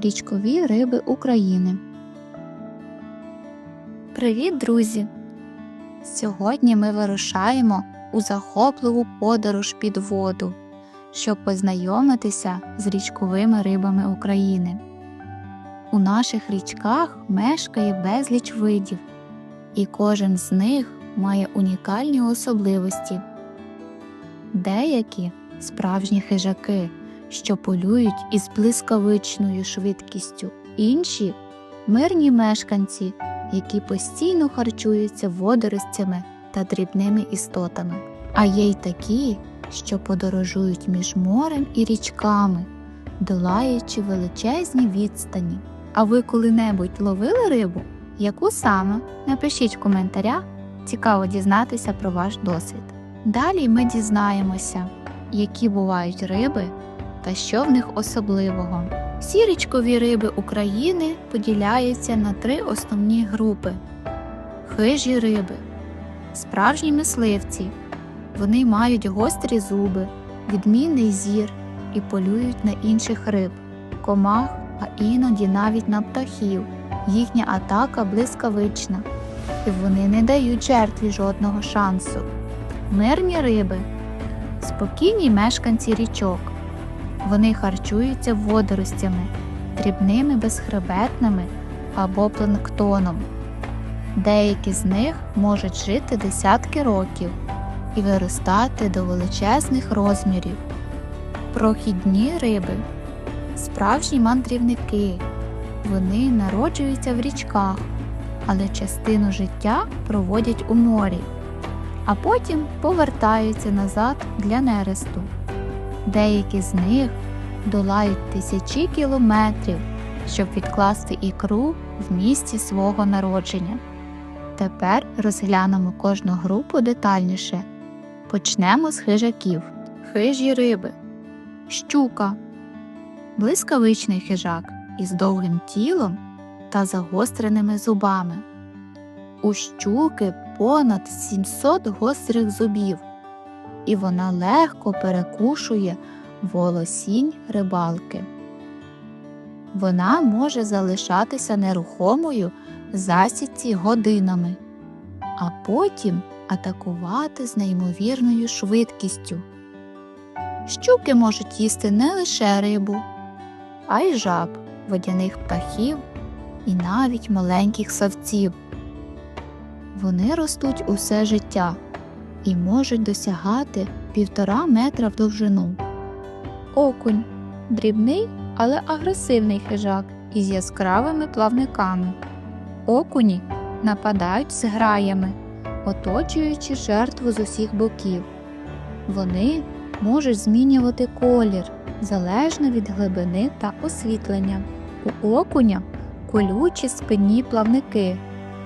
річкові риби України. Привіт, друзі! Сьогодні ми вирушаємо у захопливу подорож під воду, щоб познайомитися з річковими рибами України. У наших річках мешкає безліч видів, і кожен з них має унікальні особливості. Деякі справжні хижаки, що полюють із блискавичною швидкістю, інші мирні мешканці, які постійно харчуються водоростями та дрібними істотами. А є й такі, що подорожують між морем і річками, долаючи величезні відстані. А ви коли-небудь ловили рибу? Яку саме? Напишіть в коментарях, цікаво дізнатися про ваш досвід. Далі ми дізнаємося, які бувають риби та що в них особливого. Всі річкові риби України поділяються на три основні групи: хижі риби, справжні мисливці. Вони мають гострі зуби, відмінний зір і полюють на інших риб, комах, а іноді навіть на птахів. Їхня атака блискавична, і вони не дають жертві жодного шансу. Мирні риби спокійні мешканці річок. Вони харчуються водоростями, дрібними безхребетними або планктоном. Деякі з них можуть жити десятки років і виростати до величезних розмірів. Прохідні риби справжні мандрівники. Вони народжуються в річках, але частину життя проводять у морі, а потім повертаються назад для нересту. Деякі з них долають тисячі кілометрів, щоб відкласти ікру в місці свого народження. Тепер розглянемо кожну групу детальніше. Почнемо з хижаків. Хижі риби. Щука. Блискавичний хижак із довгим тілом та загостреними зубами. У щуки понад 700 гострих зубів, і вона легко перекушує волосінь рибалки. Вона може залишатися нерухомою засідці годинами, а потім атакувати з неймовірною швидкістю. Щуки можуть їсти не лише рибу, а й жаб, водяних птахів і навіть маленьких савців. Вони ростуть усе життя і можуть досягати півтора метра в довжину. Окунь дрібний, але агресивний хижак із яскравими плавниками. Окуні нападають з граями, оточуючи жертву з усіх боків. Вони можуть змінювати колір залежно від глибини та освітлення. У окуня колючі спинні плавники,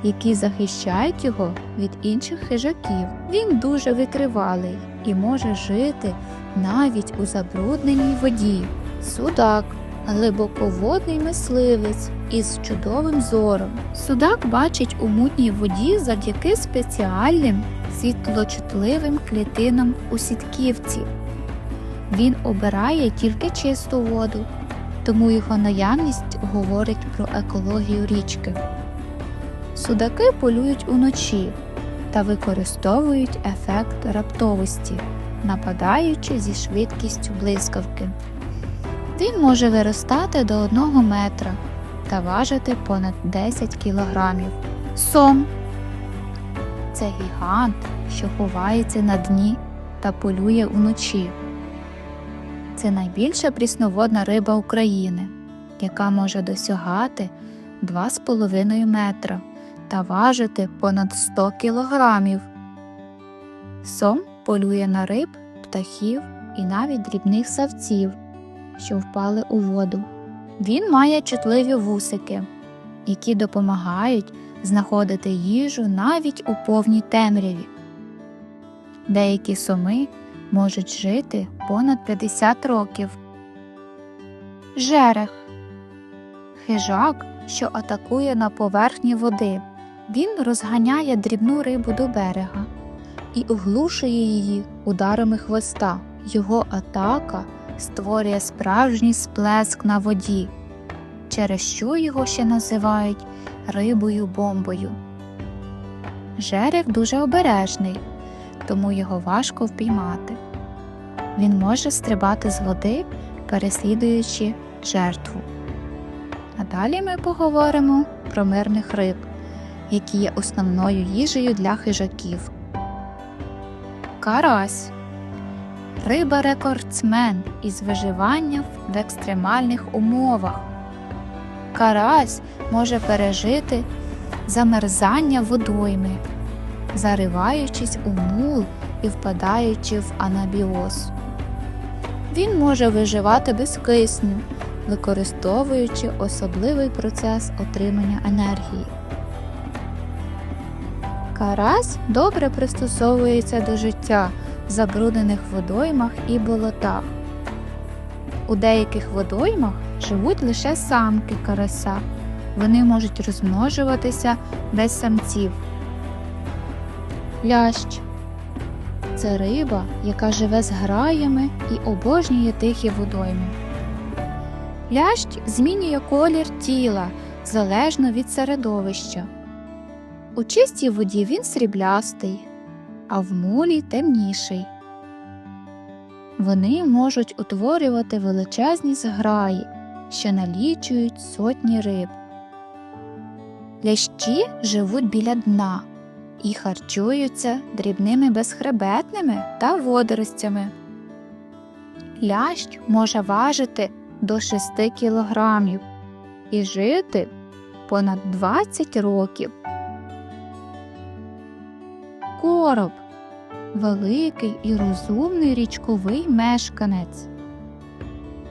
які захищають його від інших хижаків. Він дуже витривалий і може жити навіть у забрудненій воді. Судак глибоководний мисливець із чудовим зором. Судак бачить у мутній воді завдяки спеціальним світлочутливим клітинам у сітківці. Він обирає тільки чисту воду, тому його наявність говорить про екологію річки. Судаки полюють уночі та використовують ефект раптовості, нападаючи зі швидкістю блискавки. Він може виростати до 1 метра та важити понад 10 кілограмів. Сом це гігант, що ховається на дні та полює уночі. Це найбільша прісноводна риба України, яка може досягати 2,5 метра та важити понад 100 кілограмів. Сом полює на риб, птахів і навіть дрібних савців, що впали у воду. Він має чутливі вусики, які допомагають знаходити їжу навіть у повній темряві. Деякі соми можуть жити понад 50 років. Жерех хижак, що атакує на поверхні води. Він розганяє дрібну рибу до берега і оглушує її ударами хвоста. Його атака створює справжній сплеск на воді. через що його ще називають рибою бомбою. Жерех дуже обережний, тому його важко впіймати. Він може стрибати з води, переслідуючи жертву. А далі ми поговоримо про мирних риб, які є основною їжею для хижаків. Карась риба рекордсмен із виживання в екстремальних умовах. Карась може пережити замерзання водойми, зариваючись у мул і впадаючи в анабіоз. Він може виживати без кисню, використовуючи особливий процес отримання енергії. Карась добре пристосовується до життя в забруднених водоймах і болотах. У деяких водоймах живуть лише самки карася. Вони можуть розмножуватися без самців. Лящ це риба, яка живе з граями і обожнює тихі водойми. Лящ змінює колір тіла залежно від середовища. У чистій воді він сріблястий, а в мулі темніший. Вони можуть утворювати величезні зграї, що налічують сотні риб. Лящі живуть біля дна і харчуються дрібними безхребетними та водоростями. Лящ може важити до 6 кілограмів і жити понад 20 років. Короб великий і розумний річковий мешканець.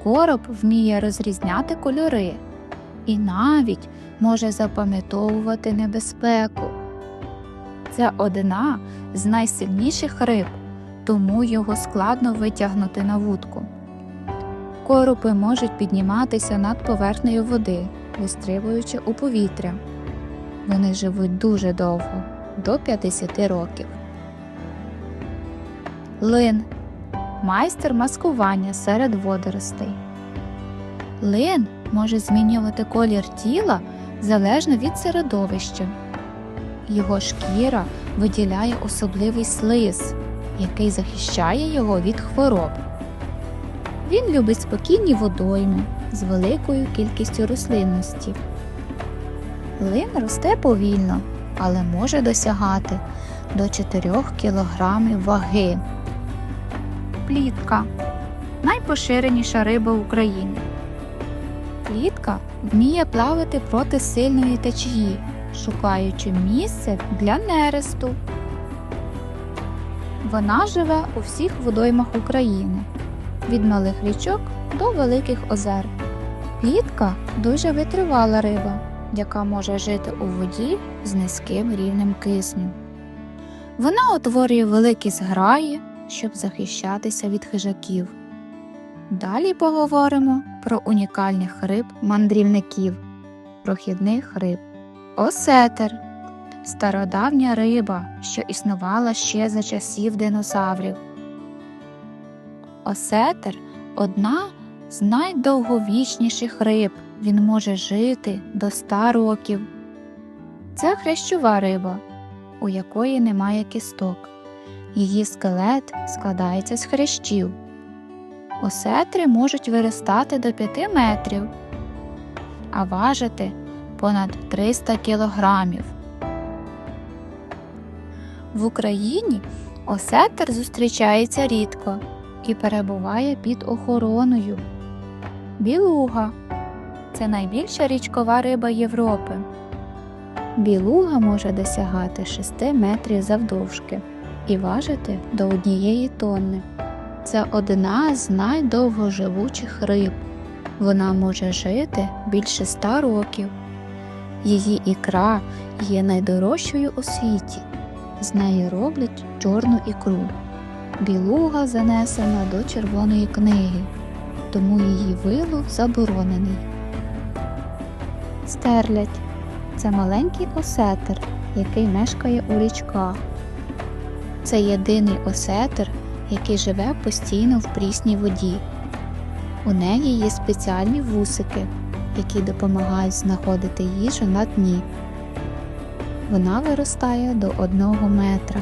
Короб вміє розрізняти кольори і навіть може запам'ятовувати небезпеку. Це одна з найсильніших риб, тому його складно витягнути на вудку. Коропи можуть підніматися над поверхнею води, вистрибуючи у повітря. Вони живуть дуже довго до 50 років. Лин майстер маскування серед водоростей. Лин може змінювати колір тіла залежно від середовища. Його шкіра виділяє особливий слиз, який захищає його від хвороб. Він любить спокійні водойми з великою кількістю рослинності. Лин росте повільно, але може досягати до 4 кг ваги. Плітка найпоширеніша риба України. Плітка вміє плавати проти сильної течії, шукаючи місце для нересту. Вона живе у всіх водоймах України від малих річок до великих озер. Плітка дуже витривала риба, яка може жити у воді з низьким рівнем кисню. Вона утворює великі зграї, щоб захищатися від хижаків. Далі поговоримо про унікальних риб мандрівників, прохідних риб. Осетер стародавня риба, що існувала ще за часів динозаврів. Осетер одна з найдовговічніших риб. Він може жити до 100 років. Це хрящова риба, у якої немає кісток. Її скелет складається з хрящів. Осетри можуть виростати до 5 метрів, а важити понад 300 кілограмів. В Україні осетр зустрічається рідко і перебуває під охороною. Білуга це найбільша річкова риба Європи. Білуга може досягати 6 метрів завдовжки і важити до однієї тонни. Це одна з найдовгоживучих риб. Вона може жити більше 100 років. Її ікра є найдорожчою у світі. З неї роблять чорну ікру. Білуга занесена до червоної книги, тому її вилов заборонений. Стерлядь це маленький осетр, який мешкає у річках. Це єдиний осетр, який живе постійно в прісній воді. У неї є спеціальні вусики, які допомагають знаходити їжу на дні. Вона виростає до 1 метра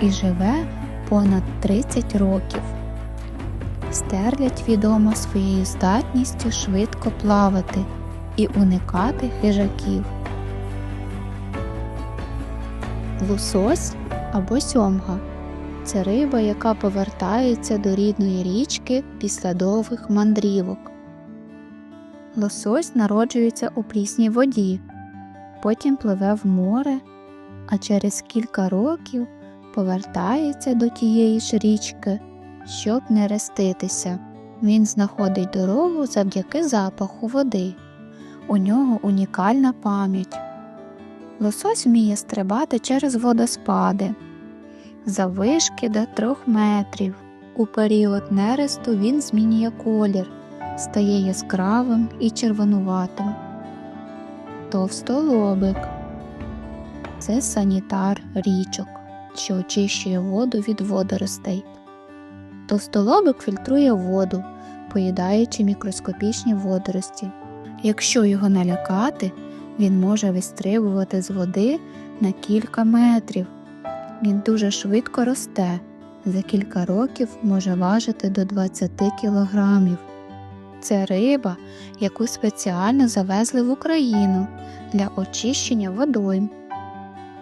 і живе понад 30 років. Стерлядь відома своєю здатністю швидко плавати і уникати хижаків. Лосось або сьомга це риба, яка повертається до рідної річки після довгих мандрівок. Лосось народжується у прісній воді, потім пливе в море, а через кілька років повертається до тієї ж річки, щоб не реститися. Він знаходить дорогу завдяки запаху води. У нього унікальна пам'ять. Лосось вміє стрибати через водоспади, заввишки до трьох метрів. У період нересту він змінює колір, стає яскравим і червонуватим. Товстолобик це санітар річок, що очищує воду від водоростей. Товстолобик фільтрує воду, поїдаючи мікроскопічні водорості. Якщо його налякати, він може вистрибувати з води на кілька метрів. Він дуже швидко росте, за кілька років може важити до 20 кілограмів. Це риба, яку спеціально завезли в Україну для очищення водойм.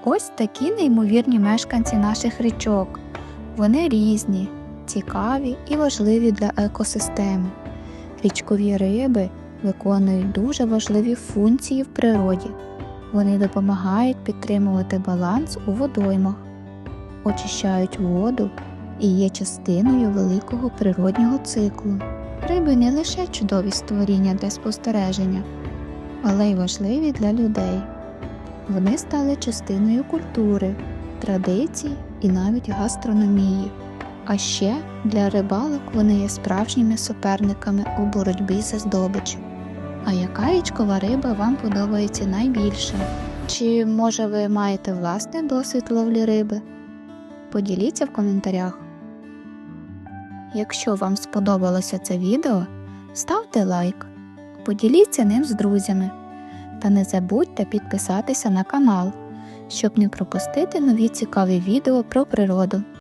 Ось такі неймовірні мешканці наших річок. Вони різні, цікаві і важливі для екосистеми. Річкові риби виконують дуже важливі функції в природі. Вони допомагають підтримувати баланс у водоймах, очищають воду і є частиною великого природнього циклу. Риби не лише чудові створіння для спостереження, але й важливі для людей. Вони стали частиною культури, традицій і навіть гастрономії. А ще для рибалок вони є справжніми суперниками у боротьбі за здобич. А яка річкова риба вам подобається найбільше? Чи може ви маєте власний досвід ловлі риби? Поділіться в коментарях. Якщо вам сподобалося це відео, ставте лайк, поділіться ним з друзями та не забудьте підписатися на канал, щоб не пропустити нові цікаві відео про природу.